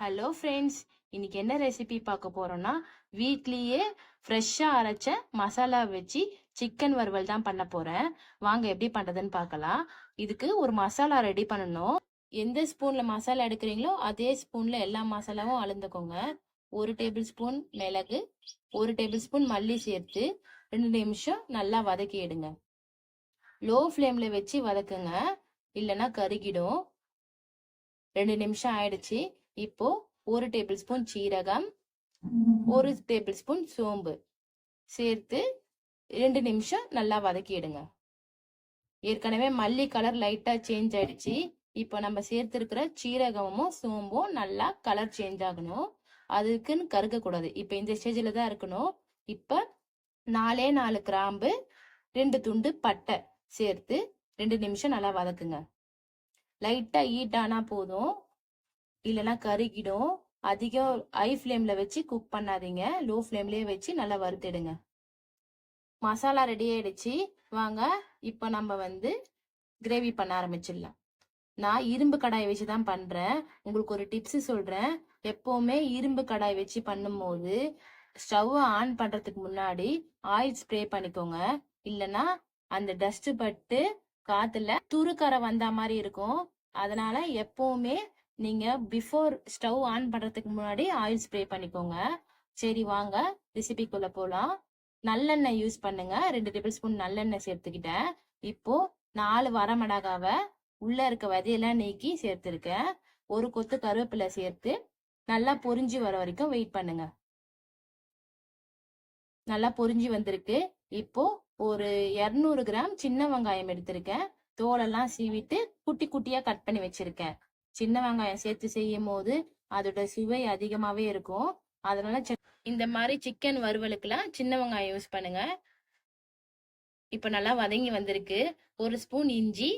Hello friends இன்னைக்கு என்ன recipe பார்க்க போறோம்னா வீட்லேயே ஃப்ரெஷ்ஷாக அரைச்ச மசாலா வச்சு சிக்கன் வறுவல் தான் பண்ண போறேன். வாங்க எப்படி பண்றதுன்னு பார்க்கலாம். இதுக்கு ஒரு மசாலா ரெடி பண்ணணும். எந்த ஸ்பூன்ல மசாலா எடுக்கிறீங்களோ அதே ஸ்பூன்ல எல்லா மசாலாவும் அளந்துக்கோங்க. ஒரு டேபிள் ஸ்பூன் மிளகு ஒரு டேபிள் ஸ்பூன் மல்லி சேர்த்து ரெண்டு நிமிஷம் நல்லா வதக்கி எடுங்க. லோ ஃப்ளேம்ல வச்சு வதக்குங்க. இல்லைன்னா கருகிடும். ரெண்டு நிமிஷம் ஆயிடுச்சு. இப்போ ஒரு டேபிள் ஸ்பூன் சீரகம் ஒரு டேபிள் ஸ்பூன் சோம்பு. சேர்த்து ரெண்டு நிமிஷம் நல்லா வதக்கிடுங்க. ஏற்கனவே மல்லி கலர் லைட்டா சேஞ்ச் ஆயிடுச்சு. இப்போ நம்ம சேர்த்திருக்கிற சீரகமும் சோம்பும் நல்லா கலர் சேஞ்ச் ஆகணும். அதுக்குன்னு கருக கூடாது இப்போ இந்த ஸ்டேஜில் தான் இருக்கணும். இப்போ நாலே நாலு கிராம்பு ரெண்டு துண்டு பட்டை சேர்த்து ரெண்டு நிமிஷம் நல்லா வதக்குங்க. லைட்டா ஹீட் ஆனா போதும். இல்லைன்னா கருகிடும். அதிகம் ஹை ஃப்ளேமில் வச்சு குக் பண்ணாதீங்க. லோ ஃப்ளேம்லேயே வச்சு நல்லா வறுத்துடுங்க. மசாலா ரெடி ஆயிடுச்சு. வாங்க இப்போ நம்ம வந்து கிரேவி பண்ண ஆரம்பிச்சிடலாம். நான் இரும்பு கடாய் வச்சு தான் பண்ணுறேன் உங்களுக்கு ஒரு டிப்ஸ் சொல்கிறேன் எப்போவுமே இரும்பு கடாய் வச்சு பண்ணும்போது ஸ்டவ்வை ஆன் பண்ணுறதுக்கு முன்னாடி ஆயில் ஸ்ப்ரே பண்ணிக்கோங்க. இல்லைன்னா அந்த டஸ்ட்டு பட்டு காற்றுல துருக்கரை வந்த மாதிரி இருக்கும். அதனால எப்போவுமே நீங்க பிஃபோர் ஸ்டவ் ஆன் பண்றதுக்கு முன்னாடி ஆயில் ஸ்ப்ரே பண்ணிக்கோங்க. சரி வாங்க. ரெசிபிக்குள்ள போலாம். நல்லெண்ணெய் யூஸ் பண்ணுங்க. ரெண்டு டேபிள் ஸ்பூன் நல்லெண்ணெய் சேர்த்துக்கிட்டேன். இப்போ நாலு வரமிளகாவை உள்ள இருக்க விதையெல்லாம் நீக்கி சேர்த்துருக்கேன். ஒரு கொத்து கருவேப்பிலை சேர்த்து நல்லா பொரிஞ்சு வர வரைக்கும் வெயிட் பண்ணுங்க. நல்லா பொரிஞ்சு வந்திருக்கு. இப்போ ஒரு இரநூறு கிராம் சின்ன வெங்காயம் எடுத்திருக்கேன். தோலெல்லாம் சீவிட்டு குட்டி குட்டியா கட் பண்ணி வச்சிருக்கேன். சின்ன வெங்காயம் சேர்த்து செய்யும் போது அதோட சுவை அதிகமாவே இருக்கும். அதனால இந்த மாதிரி சிக்கன் வறுவலுக்குலாம் சின்ன வெங்காயம் யூஸ் பண்ணுங்க. இப்ப நல்லா வதங்கி வந்திருக்கு. ஒரு ஸ்பூன் இஞ்சி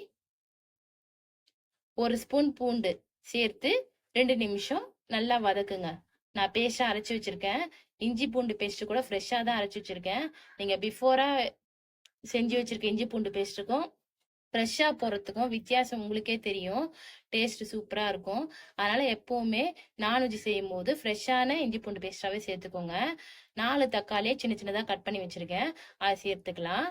ஒரு ஸ்பூன் பூண்டு சேர்த்து ரெண்டு நிமிஷம் நல்லா வதக்குங்க. நான் பேஸ்டா அரைச்சி வச்சிருக்கேன். இஞ்சி பூண்டு பேஸ்ட் கூட ஃப்ரெஷ்ஷா தான் அரைச்சு வச்சிருக்கேன். நீங்க பிஃபோரா செஞ்சு வச்சிருக்க இஞ்சி பூண்டு பேஸ்ட்டுக்கும் ஃப்ரெஷ்ஷாக போகிறதுக்கும் வித்தியாசம் உங்களுக்கே தெரியும். டேஸ்ட் சூப்பராக இருக்கும். அதனால் எப்போவுமே நான்வெஜ் செய்யும் போது ஃப்ரெஷ்ஷான இஞ்சி பூண்டு பேஸ்ட்டாகவே சேர்த்துக்கோங்க. நாலு தக்காளியை சின்ன சின்னதாக கட் பண்ணி வச்சுருக்கேன். அதை சேர்த்துக்கலாம்.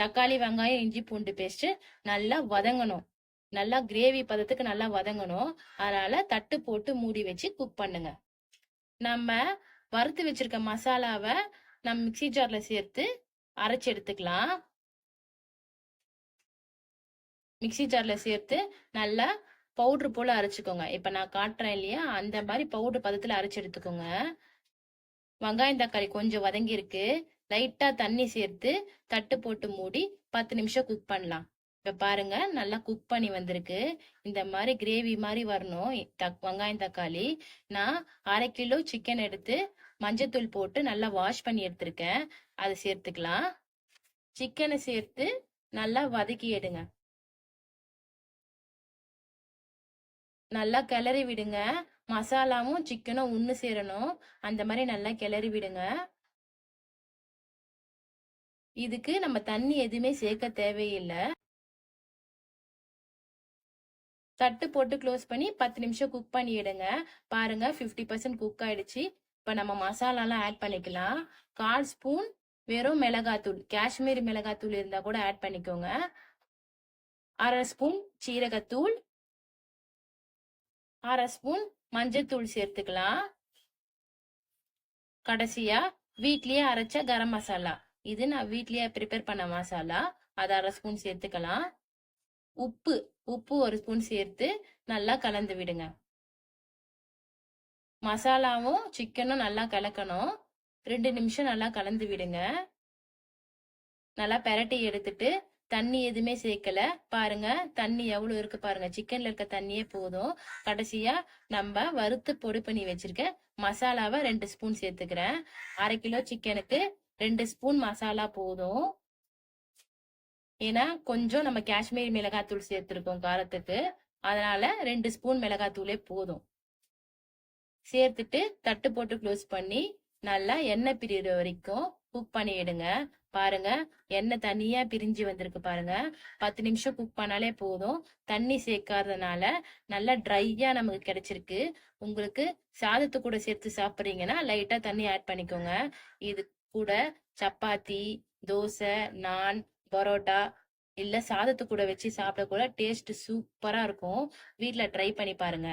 தக்காளி வெங்காயம் இஞ்சி பூண்டு பேஸ்ட்டு நல்லா வதங்கணும். நல்லா கிரேவி பதத்துக்கு நல்லா வதங்கணும். அதனால் தட்டு போட்டு மூடி வச்சு குக் பண்ணுங்க. நம்ம வறுத்து வச்சிருக்க மசாலாவை நம்ம மிக்ஸி ஜாரில் சேர்த்து அரைச்சி எடுத்துக்கலாம். மிக்ஸி ஜாரில் சேர்த்து நல்லா பவுடர் போல அரைச்சிக்கோங்க. இப்போ நான் காட்டுறேன் இல்லையா? அந்த மாதிரி பவுடர் பதத்தில் அரைச்சி எடுத்துக்கோங்க. வெங்காயம் தக்காளி கொஞ்சம் வதங்கி இருக்கு. லைட்டாக தண்ணி சேர்த்து தட்டு போட்டு மூடி பத்து நிமிஷம் குக் பண்ணலாம். இப்போ பாருங்க நல்லா குக் பண்ணி வந்திருக்கு. இந்த மாதிரி கிரேவி மாதிரி வரணும். தக்- வெங்காயம் தக்காளி. நான் அரை கிலோ சிக்கன் எடுத்து மஞ்சத்தூள் போட்டு நல்லா வாஷ் பண்ணி எடுத்திருக்கேன். அதை சேர்த்துக்கலாம். சிக்கனை சேர்த்து நல்லா வதக்கி எடுங்க. நல்லா கிளறி விடுங்க. மசாலாவும் சிக்கனும் ஒன்று சேரணும். அந்த மாதிரி நல்லா கிளறி விடுங்க. இதுக்கு நம்ம தண்ணி எதுவுமே சேர்க்க தேவையில்லை. தட்டு போட்டு க்ளோஸ் பண்ணி பத்து நிமிஷம் குக் பண்ணிடுங்க பாருங்க 50% பர்சன்ட் குக் ஆயிடுச்சு. இப்போ நம்ம மசாலாலாம் ஆட் பண்ணிக்கலாம். கால் ஸ்பூன் வெறும் மிளகாத்தூள் காஷ்மீரி மிளகாத்தூள் இருந்தால் கூட ஆட் பண்ணிக்கோங்க. அரை ஸ்பூன் சீரகத்தூள் அரை ஸ்பூன் மஞ்சத்தூள் சேர்த்துக்கலாம். கடைசியா வீட்லயே அரைச்ச கரம் மசாலா. இது நான் வீட்லயே ப்ரிப்பேர் பண்ண மசாலா. அது அரை ஸ்பூன் சேர்த்துக்கலாம். உப்பு உப்பு ஒரு ஸ்பூன் சேர்த்து நல்லா கலந்து விடுங்க. மசாலாவும் சிக்கனும் நல்லா கலக்கணும். ரெண்டு நிமிஷம் நல்லா கலந்து விடுங்க. நல்லா பெரட்டி எடுத்துட்டு தண்ணி எதுவுமே சேர்க்கல. பாருங்க தண்ணி எவ்வளவு இருக்கு பாருங்க. சிக்கன்ல இருக்க தண்ணியே போதும். கடைசியா நம்ம வறுத்து பொடி பண்ணி வச்சிருக்க மசாலாவை ரெண்டு ஸ்பூன் சேர்த்துக்கிறேன். அரை கிலோ சிக்கனுக்கு ரெண்டு ஸ்பூன் மசாலா போதும். ஏன்னா கொஞ்சம் நம்ம காஷ்மீரி மிளகாத்தூள் சேர்த்துருக்கோம் காரத்துக்கு. அதனால ரெண்டு ஸ்பூன் மிளகாத்தூளே போதும். சேர்த்துட்டு தட்டு போட்டு க்ளோஸ் பண்ணி நல்லா எண்ணெய் பிரியிற வரைக்கும் குக் பண்ணிடுங்க. பாருங்க. எண்ணெய் தனியா பிரிஞ்சு வந்திருக்கு பாருங்க. பத்து நிமிஷம் குக் பண்ணாலே போதும். தண்ணி சேர்க்காததுனால நல்லா ட்ரையா நமக்கு கிடைச்சிருக்கு. உங்களுக்கு சாதத்து கூட சேர்த்து சாப்பிட்றீங்கன்னா லைட்டா தண்ணி ஆட் பண்ணிக்கோங்க. இது கூட சப்பாத்தி தோசை நான் பரோட்டா இல்ல சாதத்து கூட வச்சு சாப்பிட கூட டேஸ்ட் சூப்பரா இருக்கும். வீட்டுல ட்ரை பண்ணி பாருங்க.